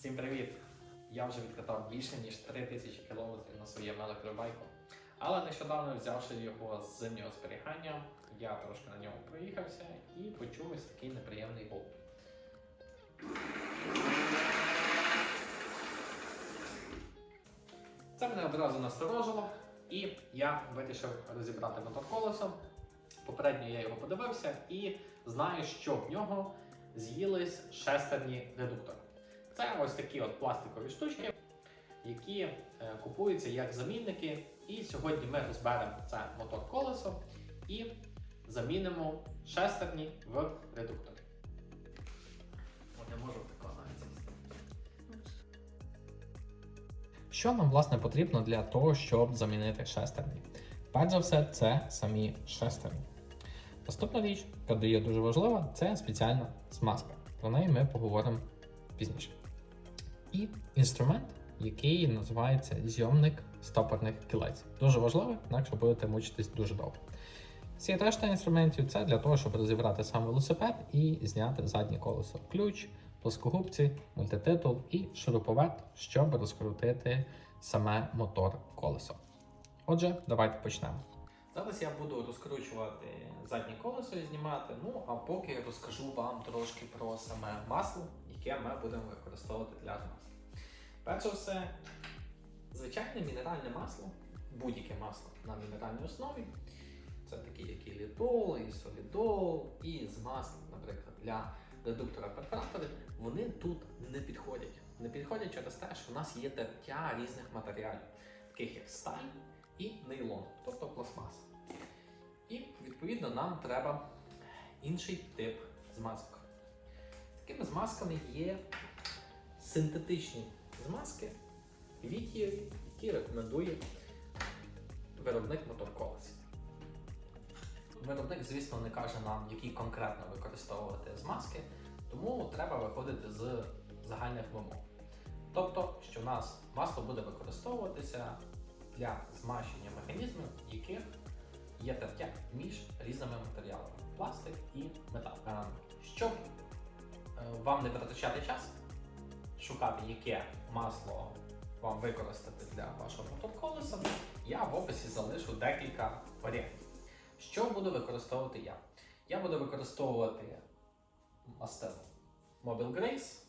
Всім привіт! Я вже відкатав більше ніж 3000 км на своєму електробайку. Але нещодавно взявши його з зимнього зберігання, я трошки на ньому проїхався і почув ось такий неприємний гул. Це мене одразу насторожило, і я вирішив розібрати мотоколесо. Попередньо я його подивився і знаю, що в нього з'їлись шестерні редуктори. Це ось такі от пластикові штучки, які е, купуються як замінники. І сьогодні ми розберемо це мотор-колесо і замінимо шестерні в редукторі. Що нам власне потрібно для того, щоб замінити шестерні? Перш за все, це самі шестерні. Наступна річ, яка є дуже важлива, це спеціальна змазка. Про неї ми поговоримо пізніше. І інструмент, який називається зйомник стопорних кілець. Дуже важливий, інакше будете мучитись дуже довго. Всі решта інструментів це для того, щоб розібрати сам велосипед і зняти заднє колесо. Ключ, плоскогубці, мультититул і шуруповерт, щоб розкрутити саме мотор колесо. Отже, давайте почнемо. Зараз я буду розкручувати заднє колесо і знімати. Ну а поки розкажу вам трошки про саме масло, яке ми будемо використовувати для змазки. Перш за все, звичайне мінеральне масло, будь-яке масло на мінеральній основі. Це такі, як і літол, і солідол, і змазки, наприклад, для редуктора перфоратори, вони тут не підходять. Не підходять через те, що в нас є тертя різних матеріалів, таких як сталь і нейлон, тобто пластмаса. І відповідно нам треба інший тип змазок. Такими змазками є синтетичні змазки літієві, які рекомендує виробник моторколесів. Виробник, звісно, не каже нам, які конкретно використовувати змазки, тому треба виходити з загальних вимог. Тобто, що в нас масло буде використовуватися для змащення механізмів, яких є тертя між різними матеріалами пластик і метал. Е, Щоб вам не витрачати час, шукати, яке масло вам використати для вашого мотоколеса, я в описі залишу декілька варіантів. Що буду використовувати я? Я буду використовувати мастило Mobile Grace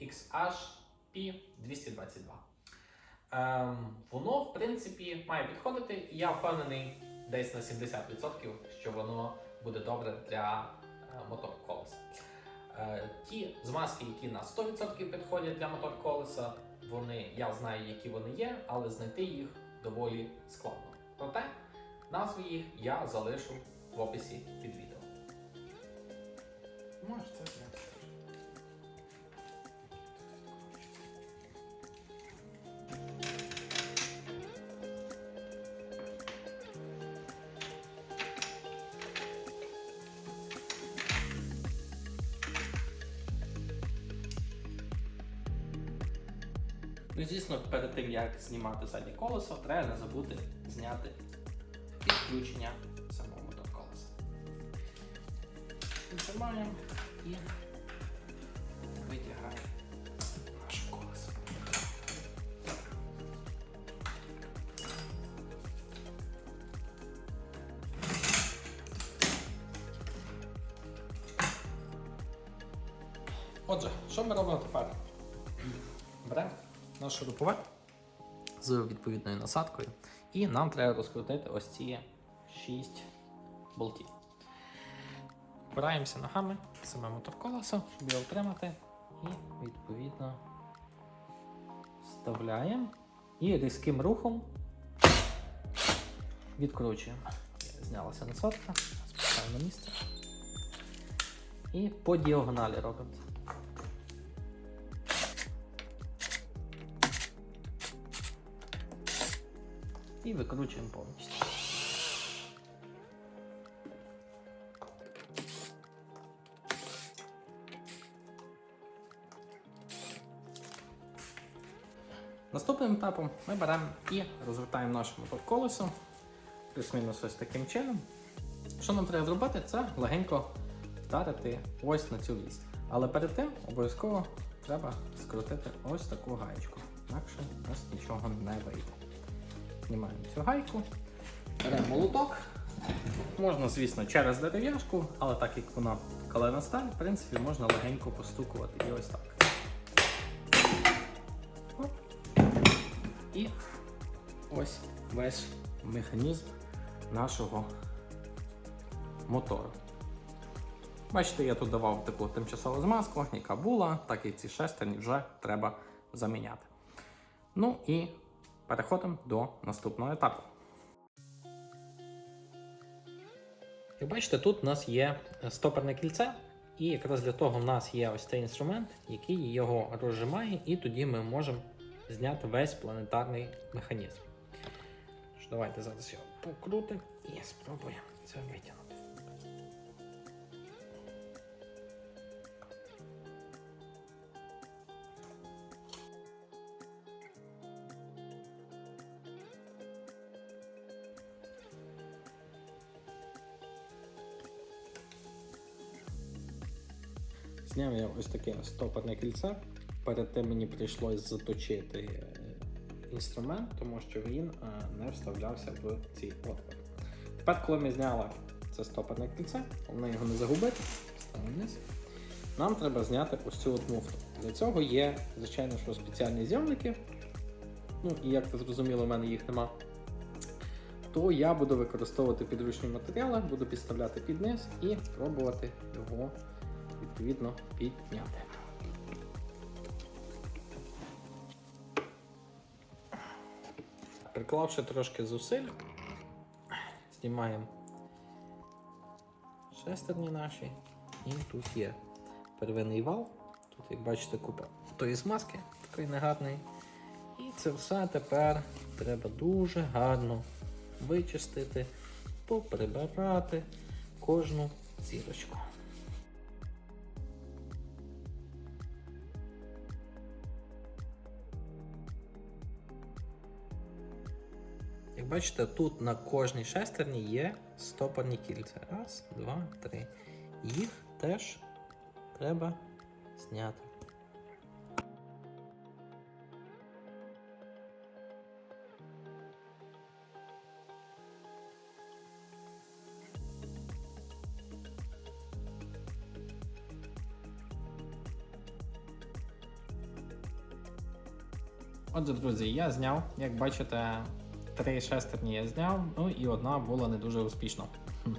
XHP 222. Ем, воно, в принципі, має підходити, і я впевнений десь на 70%, що воно буде добре для е, мотор-колеса. Е, ті змазки, які на 100% підходять для мотор-колеса, вони, я знаю, які вони є, але знайти їх доволі складно. Проте назви їх я залишу в описі під відео. Можеш це зняти. Ну, звісно, перед тим як знімати заднє колесо, треба не забути зняти підключення самого мотоколеса. Віджимаємо і витягаємо наше колесо. Отже, що ми робимо тепер? Беремо наш з відповідною насадкою, і нам треба розкрутити ось ці 6 болтів. Впираємося ногами саме моторколесо, щоб його отримати, і відповідно вставляємо і різким рухом відкручуємо. Знялася насадка, спускаємо на місце. І по діагоналі робимо це. І викручуємо повністю. Наступним етапом ми беремо і розвертаємо наше мотор-колесо плюс-мінус ось таким чином. Що нам треба зробити, це легенько вдарити ось на цю вісь. Але перед тим обов'язково треба скрутити ось таку гаєчку. Інакше у нас нічого не вийде. Знімаємо цю гайку, беремо молоток. Можна, звісно, через дерев'яшку, але так як вона калена сталь, в принципі, можна легенько постукувати і ось так. Оп. І ось весь механізм нашого мотору. Бачите, я тут давав таку тимчасову змазку, яка була, так і ці шестерні вже треба заміняти. Ну і переходимо до наступного етапу. Як бачите, тут у нас є стоперне кільце, і якраз для того в нас є ось цей інструмент, який його розжимає, і тоді ми можемо зняти весь планетарний механізм. Давайте зараз його покрутимо і спробуємо це витягнути. Зняв я ось таке стоперне кільце. Перед тим мені прийшлось заточити е, інструмент, тому що він е, не вставлявся в ці отвори. Тепер, коли ми зняли це стоперне кільце, головне його не загубити, вниз. Нам треба зняти ось цю от муфту. Для цього є, звичайно, що спеціальні зйомники. Ну і як ви зрозуміли, у мене їх нема. То я буду використовувати підручні матеріали, буду підставляти під низ і пробувати його відповідно підняти. Приклавши трошки зусиль, знімаємо шестерні наші, і тут є первинний вал. Тут, як бачите, купа тої смазки, такої негарної. І це все тепер треба дуже гарно вичистити, поприбирати кожну зірочку. Бачите, тут на кожній шестерні є стопорні кільця. Раз, два, три. Їх теж треба зняти. Отже, друзі, я зняв, як бачите, три шестерні я зняв, ну і одна була не дуже успішна. Хм.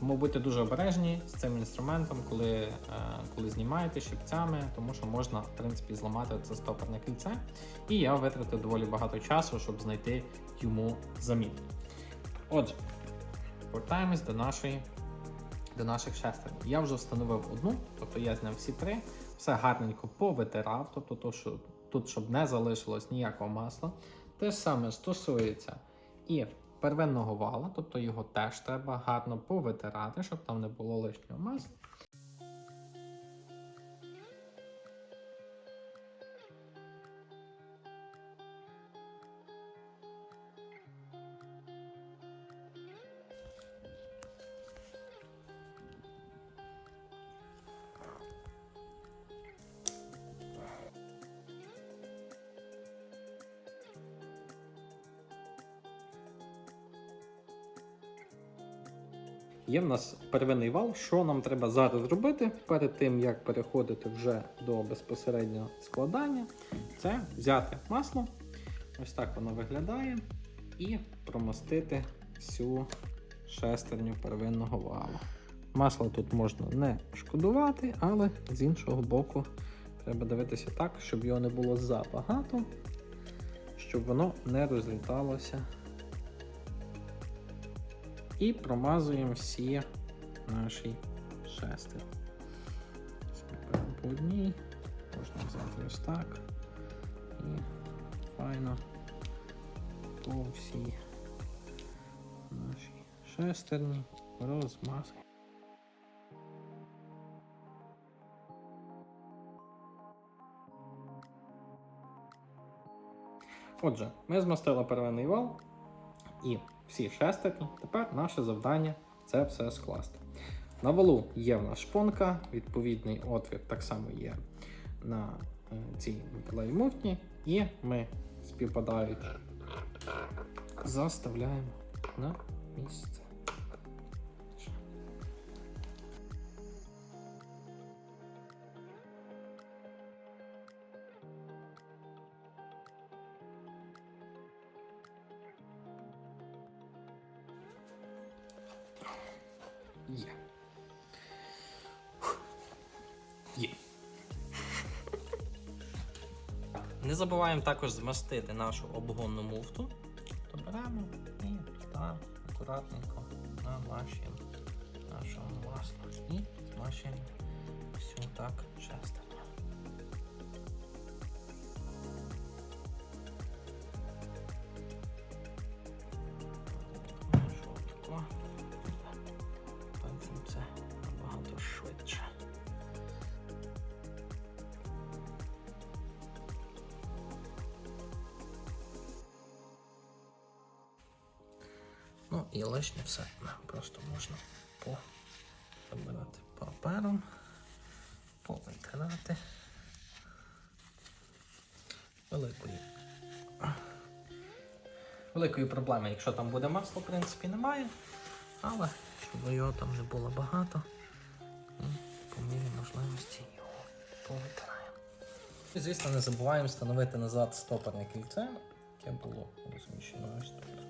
Тому будьте дуже обережні з цим інструментом, коли, е, коли знімаєте щипцями, тому що можна в принципі зламати це стоперне кільце. І я витратив доволі багато часу, щоб знайти йому замін. Отже, повертаємось до нашої. До наших шестерень. Я вже встановив одну, тобто я зняв всі три, все гарненько повитирав, тобто то, що тут, щоб не залишилось ніякого масла. Те ж саме стосується і первинного вала, тобто його теж треба гарно повитирати, щоб там не було лишнього масла. Є в нас первинний вал. Що нам треба зараз зробити перед тим, як переходити вже до безпосереднього складання, це взяти масло, ось так воно виглядає, і промостити всю шестерню первинного валу. Масло тут можна не шкодувати, але з іншого боку треба дивитися так, щоб його не було забагато, щоб воно не розліталося і промазуємо всі наші. Беремо по одній, можна взяти ось так. І файно по всій нашій шестерні розмазуємо. Отже, ми змастили первинний вал і всі шестики. Тепер наше завдання це все скласти. На валу є в нас шпонка, відповідний отвір так само є на цій ці муфті, і ми співпадають. Заставляємо на місце. Забуваємо також змастити нашу обгонну муфту. То беремо і так акуратненько намащуємо нашого масла і змащуємо всю так шестерню. Ну і лишнє все просто можна забирати папером, повитирати великої. Великої проблеми, якщо там буде масло, в принципі, немає. Але щоб його там не було багато, і по мірі можливості його повитираємо. І, звісно, не забуваємо встановити назад стопорне кільце, яке було розміщено ось тут.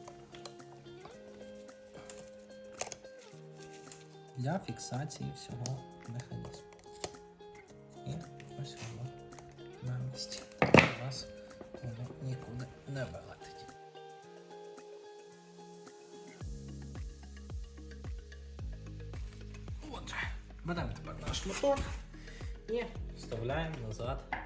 Для фіксації всього механізму. І ось воно на місці. У вас воно нікуди не вилетить. Отже, беремо тепер наш мотор і вставляємо назад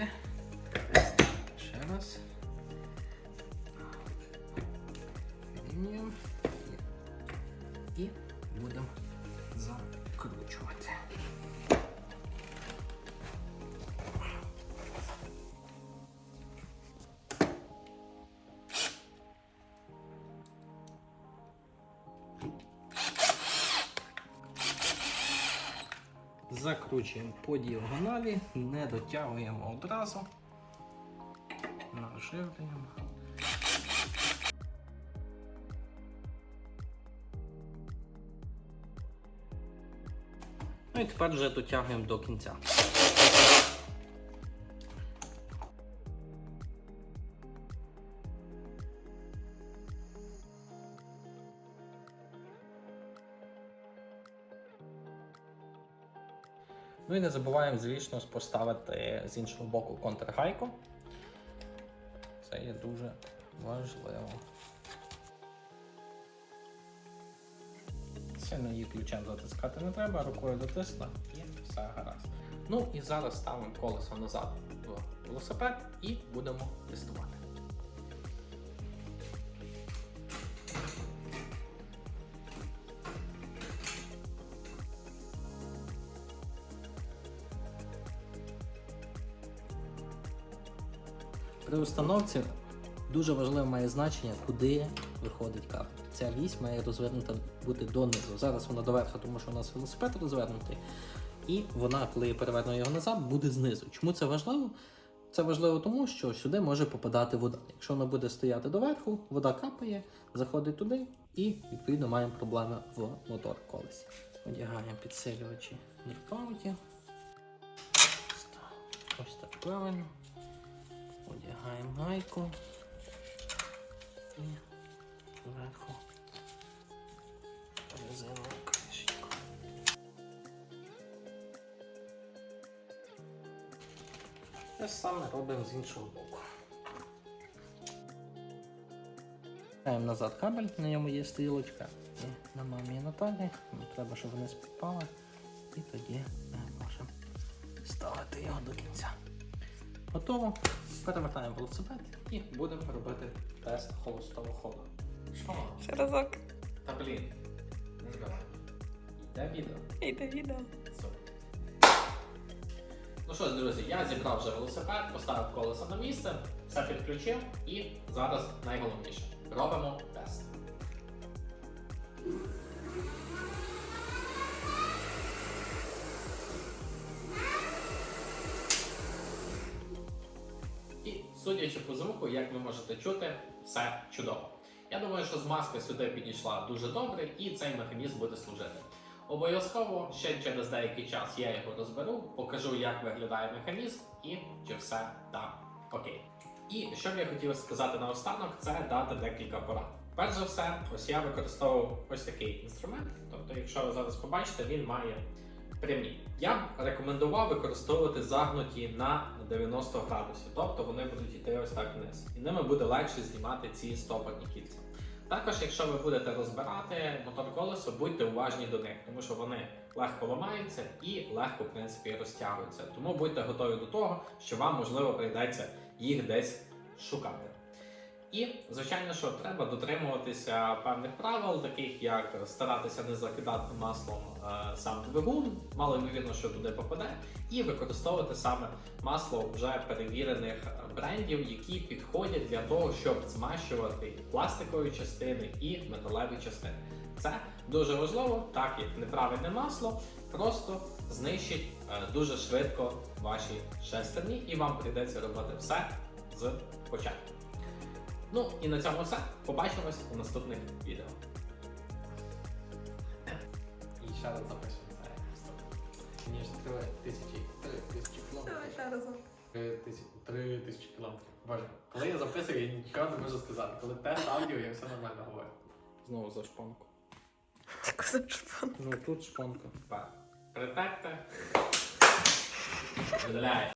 niente Закручуємо по діагоналі, не дотягуємо одразу. Наживлюємо. Ну і тепер вже дотягуємо до кінця. Ну і не забуваємо, звісно, поставити з іншого боку контргайку. Це є дуже важливо. Сильно її ключем затискати не треба, рукою дотисла і все гаразд. Ну і зараз ставимо колесо назад в велосипед і будемо тестувати. Установці дуже важливе має значення, куди виходить кабель. Ця вісь має розвернута бути донизу. Зараз вона доверху, тому що у нас велосипед розвернутий. І вона, коли я переверну його назад, буде знизу. Чому це важливо? Це важливо тому, що сюди може попадати вода. Якщо вона буде стояти доверху, вода капає, заходить туди і відповідно маємо проблеми в мотор колесі. Одягаємо підсилювачі дріпаутів. Ось так правильно. Одягаємо гайку і зверху резинову кришечку. Те саме робимо з іншого боку. Даємо назад кабель, на ньому є стрілочка. І на мамі і Наталі. Треба, щоб вони співпали. І тоді можемо ставити його до кінця. Готово. Перевертаємо велосипед і будемо робити тест холостого ходу. Що? Ще разок. Та блін. Не збирай. Йде відео. Йде відео. Супер. Ну що ж, друзі, я зібрав вже велосипед, поставив колесо на місце, все підключив і зараз найголовніше. Робимо судячи по звуку, як ви можете чути, все чудово. Я думаю, що змазка сюди підійшла дуже добре і цей механізм буде служити. Обов'язково ще через деякий час я його розберу, покажу, як виглядає механізм і чи все там окей. І що б я хотів сказати наостанок, це дати декілька порад. Перш за все, ось я використовував ось такий інструмент. Тобто, якщо ви зараз побачите, він має прямі. Я б рекомендував використовувати загнуті на 90 градусів, тобто вони будуть йти ось так вниз. І ними буде легше знімати ці стопорні кільця. Також, якщо ви будете розбирати мотор колесо, будьте уважні до них, тому що вони легко ламаються і легко, в принципі, розтягуються. Тому будьте готові до того, що вам можливо прийдеться їх десь шукати. І, звичайно, що треба дотримуватися певних правил, таких як старатися не закидати маслом е, сам двигун, мало ймовірно, що туди попаде, і використовувати саме масло вже перевірених брендів, які підходять для того, щоб змащувати пластикові частини і металеві частини. Це дуже важливо, так як неправильне масло просто знищить е, дуже швидко ваші шестерні, і вам прийдеться робити все з початку. Ну і на цьому все. Побачимось у наступних відео. І ще раз запишемо. Ніж три тисячі, три тисячі Давай кілометрів. ще разом. Три тисячі, три тисячі кілометрів. Боже, коли я записую, я нічого не можу сказати. Коли тест аудіо, я все нормально говорю. Знову за шпонку. Яку за? Ну тут. Тепер Притекте. Видаляє.